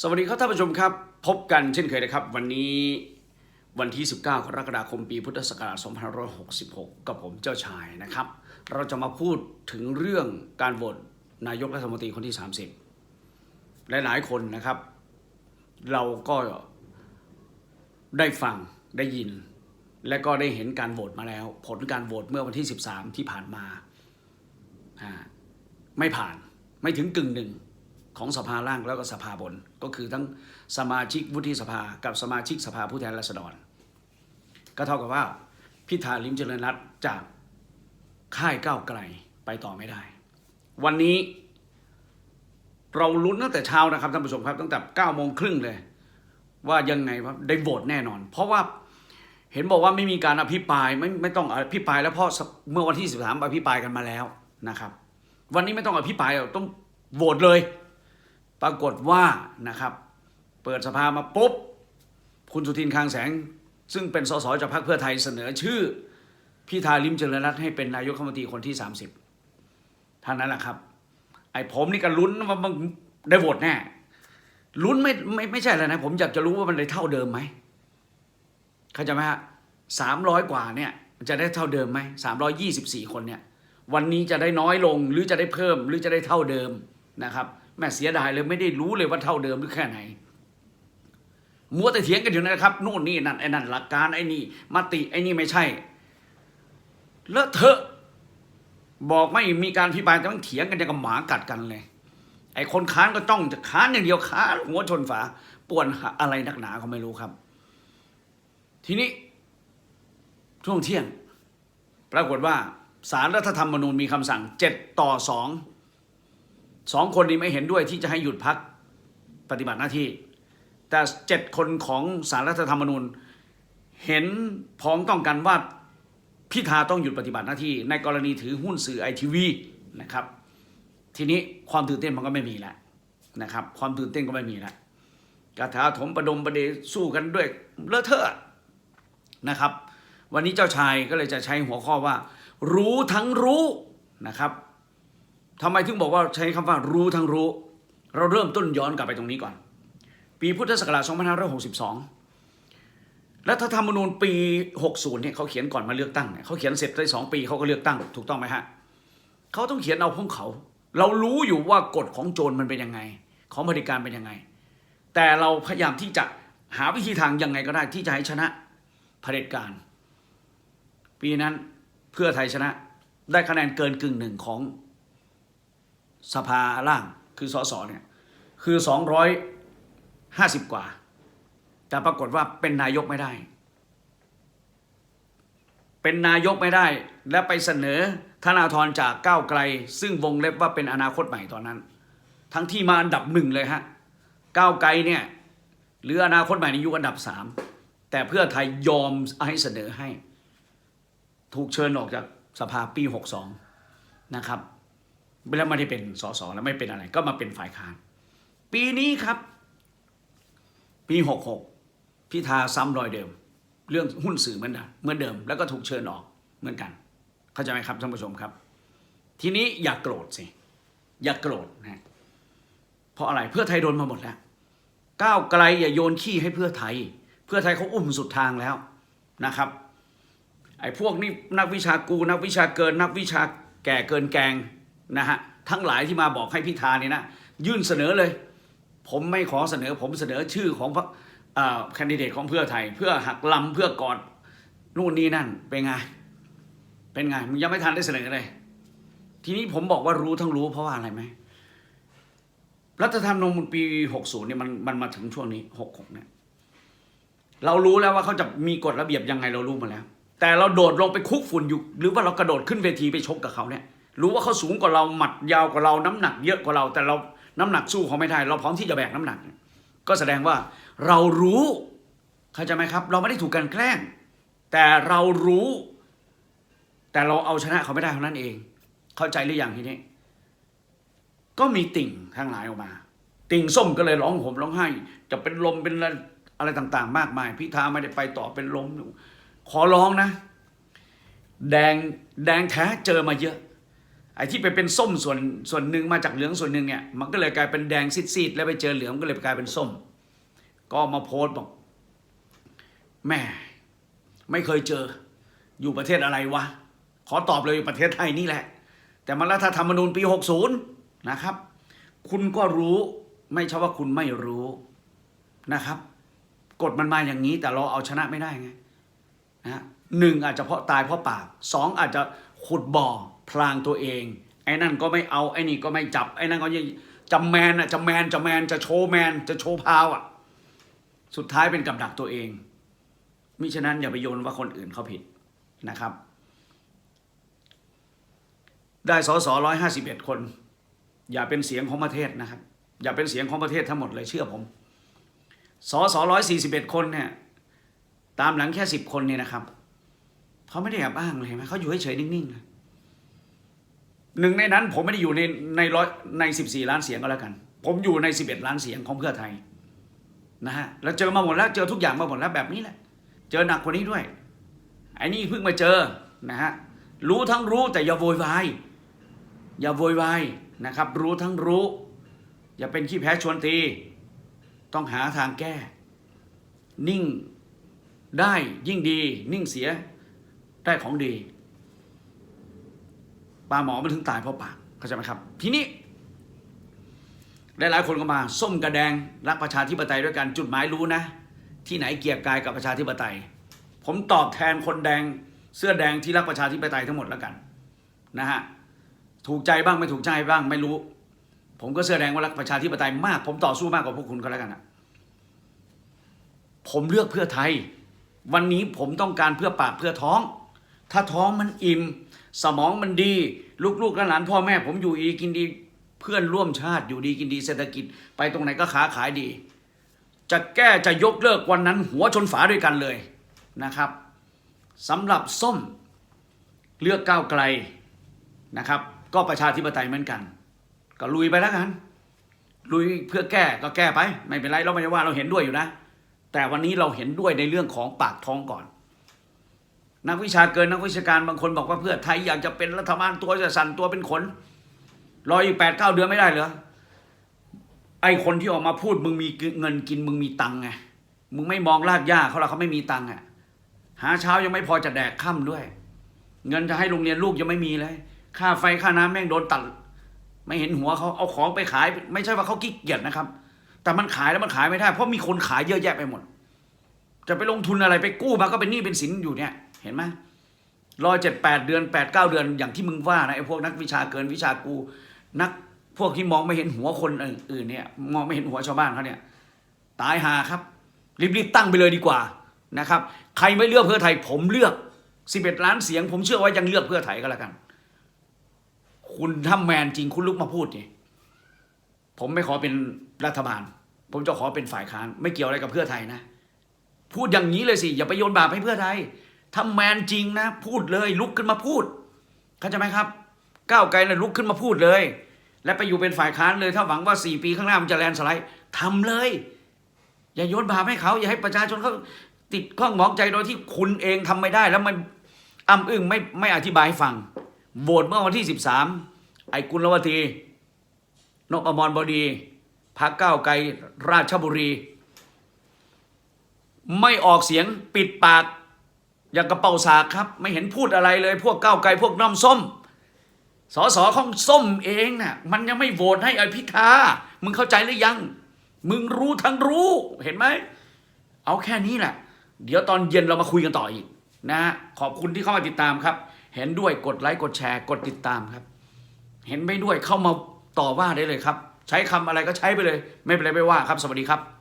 สวัสดีครับท่านผู้ชมครับ พบกันเช่นเคยนะครับ วันนี้วันที่ 19 กรกฎาคมปีพุทธศักราช2566 กับผมเจ้าชายนะครับ เราจะมาพูดถึงเรื่องการโหวตนายกรัฐมนตรีคนที่ 30 หลายๆคนนะครับ เราก็ได้ฟังได้ยิน และก็ได้เห็นการโหวตมาแล้ว ผลการโหวตเมื่อวันที่ 13 ที่ผ่านมาอ่าไม่ผ่านไม่ถึงกึ่งหนึ่ง ของสภาล่างแล้วก็สภาบน ก็คือทั้งสมาชิกวุฒิสภากับสมาชิกสภาผู้แทนราษฎร ก็เท่ากับว่าพิธาลิมเจริญรัตน์จากค่ายก้าวไกลไปต่อไม่ได้ วันนี้เราลุ้นตั้งแต่เช้านะครับท่านผู้ชมครับตั้งแต่9โมงครึ่งเลย ว่ายังไงว่าได้โหวตแน่นอน เพราะว่าเห็นบอกว่าไม่มีการอภิปรายไม่ไม่ต้องอภิปรายแล้วเพราะเมื่อวันที่ 13 อภิปรายกันมาแล้วนะครับ วันนี้ไม่ต้องอภิปรายต้องโหวตเลย ปรากฏว่านะครับ เปิดสภามาปุ๊บ คุณสุทินคลังแสง ซึ่งเป็นสสจากพรรคเพื่อไทยเสนอชื่อ พิธาลิมเจริญรัตน์ให้เป็นนายกรัฐมนตรีคนที่ 30ท่านนั้นแหละครับ ไอ้ผมนี่ก็ลุ้นว่ามันได้โหวตแน่ลุ้นไม่ไม่ไม่ใช่อะไรนะ ผมอยากจะรู้ว่ามันได้เท่าเดิมไหมเข้าใจไหมฮะสามร้อยกว่าเนี่ยจะได้เท่าเดิมไหมสามร้อยยี่สิบสี่คนเนี่ย วันนี้จะได้น้อยลงหรือจะได้เพิ่มหรือจะได้เท่าเดิมนะครับ แม่เสียดายเลยไม่ได้รู้เลยว่าเท่าเดิมหรือแค่ไหน มัวแต่เถียงกันอยู่นะครับ นู่นนี่นั่นไอ้นั่นหลักการไอ้นี่มติไอ้นี่ไม่ใช่เลอะเทอะ บอกไม่มีการพิปรายแต่ต้องเถียงกันอย่างกับหมากัดกันเลย ไอ้คนค้านก็จ้องจะค้านอย่างเดียวค้านหัวชนฝาป่วนอะไรนักหนาก็ไม่รู้ครับ ทีนี้ช่วงเที่ยง ปรากฏว่าสารรัฐธรรมนูญมีคำสั่งเจ็ดต่อสอง สองคนนี้ไม่เห็นด้วยที่จะให้หยุดพักปฏิบัติหน้าที่ แต่เจ็ดคนของสารรัฐธรรมนูญ เห็นพ้องต้องกันว่าพิธาต้องหยุดปฏิบัติหน้าที่ ในกรณีถือหุ้นสื่อไอทีวีนะครับ ทีนี้ความตื่นเต้นมันก็ไม่มีแล้วนะครับ ความตื่นเต้นก็ไม่มีแล้วกระถาถมประดมประเดสู้กันด้วยเลอะเทอะนะครับ วันนี้เจ้าชายก็เลยจะใช้หัวข้อว่า รู้ทั้งรู้นะครับ ทำไมถึงบอกว่าใช้คำว่ารู้ทั้งรู้ เราเริ่มต้นย้อนกลับไปตรงนี้ก่อน ปีพุทธศักราช2562 รัฐธรรมนูญปี 60 เนี่ยเขาเขียนก่อนมาเลือกตั้งเนี่ยเขาเขียนเสร็จได้สองปีเขาก็เลือกตั้ง ถูกต้องไหมฮะเขาต้องเขียนเอาของเขา เรารู้อยู่ว่ากฎของโจรมันเป็นยังไง ของบริการเป็นยังไง แต่เราพยายามที่จะหาวิธีทางยังไงก็ได้ที่จะให้ชนะเผด็จการ ปีนั้นเพื่อไทยชนะได้คะแนนเกินกึ่งหนึ่งของ สภาล่างคือสสเนี่ยคือสองร้อยห้าสิบกว่า แต่ปรากฏว่าเป็นนายกไม่ได้ เป็นนายกไม่ได้ และไปเสนอธนาธรจากก้าวไกล ซึ่งวงเล็บว่าเป็นอนาคตใหม่ตอนนั้น ทั้งที่มาอันดับหนึ่งเลยฮะก้าวไกลเนี่ยหรืออนาคตใหม่ในยุคอันดับสามแต่เพื่อไทยยอมให้เสนอให้ ถูกเชิญออกจากสภาปี 62 นะครับ แล้วไม่ได้เป็นสสแล้วไม่เป็นอะไร ก็มาเป็นฝ่ายค้าน ปีนี้ครับ ปี66พิธาซ้ำรอยเดิม เรื่องหุ้นสื่อเหมือนเดิมเหมือนเดิม แล้วก็ถูกเชิญออกเหมือนกัน เข้าใจไหมครับท่านผู้ชมครับ ทีนี้อย่ากโกรธสิ อย่ากโกรธนะเพราะอะไรเพื่อไทยโดนมาหมดแล้วก้าวไกลอย่าโยนขี้ให้เพื่อไทย เพื่อไทยเขาอุ้มสุดทางแล้วนะครับไอ้พวกนี้นักวิชากูนักวิชาเกิน นักวิชาแก่เกินแกง นะฮะทั้งหลายที่มาบอกให้พิธาเนี่ยนะยื่นเสนอเลย ผมไม่ขอเสนอ ผมเสนอชื่อของพรรคแคนดิเดตของเพื่อไทย เพื่อหักลำเพื่อกอดนู่นนี่นั่นเป็นไงเป็นไงมึงยังไม่ทันได้เสนอเลย ทีนี้ผมบอกว่ารู้ทั้งรู้เพราะว่าอะไรไหมรัฐธรรมนูญปี 60เนี่ยมันมันมาถึงช่วงนี้ 66เนี่ยเรารู้แล้วว่าเขาจะมีกฎระเบียบยังไงเรารู้มาแล้ว แต่เราโดดลงไปคุกฝุ่นอยู่ หรือว่าเรากระโดดขึ้นเวทีไปชกกับเขาเนี่ย รู้ว่าเขาสูงกว่าเราหมัดยาวกว่าเราน้ำหนักเยอะกว่าเรา แต่เราน้ำหนักสู้เขาไม่ได้เราพร้อมที่จะแบกน้ำหนัก ก็แสดงว่าเรารู้เข้าใจไหมครับ เราไม่ได้ถูกกันแกล้ง แต่เรารู้ แต่เราเอาชนะเขาไม่ได้เท่านั้นเอง เข้าใจหรือยังทีนี้ ก็มีติ่งทั้งหลายออกมา ติ่งส้มก็เลยร้องห่มร้องไห้ จะเป็นลมเป็นอะไรอะไรต่างๆ มากมายพิธาไม่ได้ไปต่อเป็นลมขอร้องนะ แดงแดงแท้เจอมาเยอะ ไอ้ที่ไปเป็นส้มส่วนส่วนหนึ่งมาจากเหลืองส่วนหนึ่งเนี่ยมันก็เลยกลายเป็นแดงซีดๆแล้วไปเจอเหลืองก็เลยกลายเป็นส้ม ก็มาโพสต์บอกแม่ไม่เคยเจออยู่ประเทศอะไรวะ ขอตอบเลยอยู่ประเทศไทยนี่แหละ แต่มันรัฐธรรมนูญปี 60 นะครับ คุณก็รู้ไม่ใช่ว่าคุณไม่รู้นะครับกฎมันมาอย่างนี้แต่เราเอาชนะไม่ได้ไงนะฮะหนึ่งอาจจะเพราะตายเพราะปากสองอาจจะขุดบ่อ พลางตัวเอง ไอ้นั่นก็ไม่เอา ไอ้นี่ก็ไม่จับ ไอ้นั่นก็ยังจะแมนอะจะแมนจะแมนจะโชว์แมนจะโชว์พาวอะสุดท้ายเป็นกับดักตัวเอง มิฉะนั้นอย่าไปโยนว่าคนอื่นเขาผิดนะครับ ได้สสร้อยห้าสิบเอ็ดคน อย่าเป็นเสียงของประเทศนะครับ อย่าเป็นเสียงของประเทศทั้งหมดเลยเชื่อผมสสร้อยสี่สิบเอ็ดคนเนี่ยตามหลังแค่สิบคนเนี่ยนะครับเขาไม่ได้แอบอ้างเลยไหมเขาอยู่เฉยๆนิ่งๆเลย หนึ่งในนั้นผมไม่ได้อยู่ในในร้อยในสิบสี่ล้านเสียงก็แล้วกัน ผมอยู่ในสิบเอ็ดล้านเสียงของเพื่อไทยนะฮะแล้วเจอมาหมดแล้วเจอทุกอย่างมาหมดแล้วแบบนี้แหละ เจอหนักกว่านี้ด้วยไอ้นี่เพิ่งมาเจอนะฮะรู้ทั้งรู้แต่อย่าโวยวายอย่าโวยวายนะครับ รู้ทั้งรู้ อย่าเป็นขี้แพ้ชวนตี ต้องหาทางแก้ นิ่งได้ยิ่งดี นิ่งเสียได้ของดี ปลาหมอมันถึงตายเพราะปากเข้าใจไหมครับ ทีนี้หลายๆคนก็มา ส้มกระแดงรักประชาธิปไตยด้วยกันจุดหมายรู้นะ ที่ไหนเกียรกายกับประชาธิปไตย ผมตอบแทนคนแดงเสื้อแดงที่รักประชาธิปไตยทั้งหมดแล้วกันนะฮะถูกใจบ้างไม่ถูกใจบ้างไม่รู้ ผมก็เสื้อแดงว่ารักประชาธิปไตยมาก ผมต่อสู้มากกว่าพวกคุณก็แล้วกันนะผมเลือกเพื่อไทย วันนี้ผมต้องการเพื่อปากเพื่อท้อง ถ้าท้องมันอิ่ม สมองมันดีลูกๆและหลานพ่อแม่ ผมอยู่ดีกินดีเพื่อนร่วมชาติอยู่ดีกินดีเศรษฐกิจ ไปตรงไหนก็ขาขายดี จะแก้จะยกเลิกวันนั้น หัวชนฝาด้วยกันเลยนะครับสำหรับส้มเลือกก้าวไกลนะครับ ก็ประชาธิปไตยเหมือนกัน ก็ลุยไปแล้วกัน ลุยเพื่อแก้ก็แก้ไป ไม่เป็นไรเราไม่ได้ว่าเราเห็นด้วยอยู่นะ แต่วันนี้เราเห็นด้วยในเรื่องของปากท้องก่อน นักวิชาเกินนักวิชาการบางคนบอกว่าเพื่อไทยอยากจะเป็นรัฐบาลตัวจะสั่นตัวเป็นขนรออีกแปดเก้าเดือนไม่ได้เหรอไอคนที่ออกมาพูดมึงมีเงินกินมึงมีตังค์ไงมึงไม่มองรากหญ้าเขาละเขาไม่มีตังค์อะหาเช้ายังไม่พอจะแดกค่ำด้วย เงินจะให้โรงเรียนลูกยังไม่มีเลย ค่าไฟค่าน้ำแม่งโดนตัด ไม่เห็นหัวเขาเอาของไปขาย ไม่ใช่ว่าเขาขี้เกียจนะครับ แต่มันขายแล้วมันขายไม่ได้ เพราะมีคนขายเยอะแยะไปหมด จะไปลงทุนอะไรไปกู้มาก็เป็นหนี้เป็นสินอยู่เนี่ย เห็นไหมรอเจ็ดแปดเดือนแปดเก้าเดือนอย่างที่มึงว่านะไอ้พวกนักวิชาเกินวิชากู นักพวกที่มองไม่เห็นหัวคนอื่นเนี่ยมองไม่เห็นหัวชาวบ้านเขาเนี่ย ตายหาครับ รีบๆตั้งไปเลยดีกว่านะครับ ใครไม่เลือกเพื่อไทย ผมเลือกสิบเอ็ดล้านเสียง ผมเชื่อว่ายังเลือกเพื่อไทยก็แล้วกัน คุณถ้าแมนจริงคุณลุกมาพูดนี่ผมไม่ขอเป็นรัฐบาล ผมจะขอเป็นฝ่ายค้าน ไม่เกี่ยวอะไรกับเพื่อไทยนะ พูดอย่างนี้เลยสิอย่าไปโยนบาปให้เพื่อไทย ถ้าแมนจริงนะ พูดเลยลุกขึ้นมาพูดเข้าใจไหมครับ ก้าวไกลนะลุกขึ้นมาพูดเลย และไปอยู่เป็นฝ่ายค้านเลย ถ้าหวังว่าสี่ปีข้างหน้ามันจะแลนสไลด์ทำเลย อย่าโยนบาปให้เขา อย่าให้ประชาชนเขาติดข้องหมองใจโดยที่คุณเองทำไม่ได้ แล้วมันอ้ำอึ้งไม่ไม่อธิบายให้ฟังโหวตเมื่อวันที่สิบสามไอ้กุลวตีนกอมรบดีพักก้าวไกลราชบุรี ไม่ออกเสียงปิดปาก อย่างกระเป๋าสากครับ ไม่เห็นพูดอะไรเลย พวกก้าวไกลพวกน้อมส้ม สอสอของส้มเองน่ะมันยังไม่โหวตให้อภิธามึงเข้าใจหรือยัง มึงรู้ทั้งรู้เห็นไหม เอาแค่นี้แหละ เดี๋ยวตอนเย็นเรามาคุยกันต่ออีกนะฮะขอบคุณที่เข้ามาติดตามครับ เห็นด้วยกดไลค์กดแชร์กดติดตามครับ เห็นไม่ด้วยเข้ามาต่อว่าได้เลยครับ ใช้คำอะไรก็ใช้ไปเลย ไม่เป็นไรไม่ว่าครับ สวัสดีครับ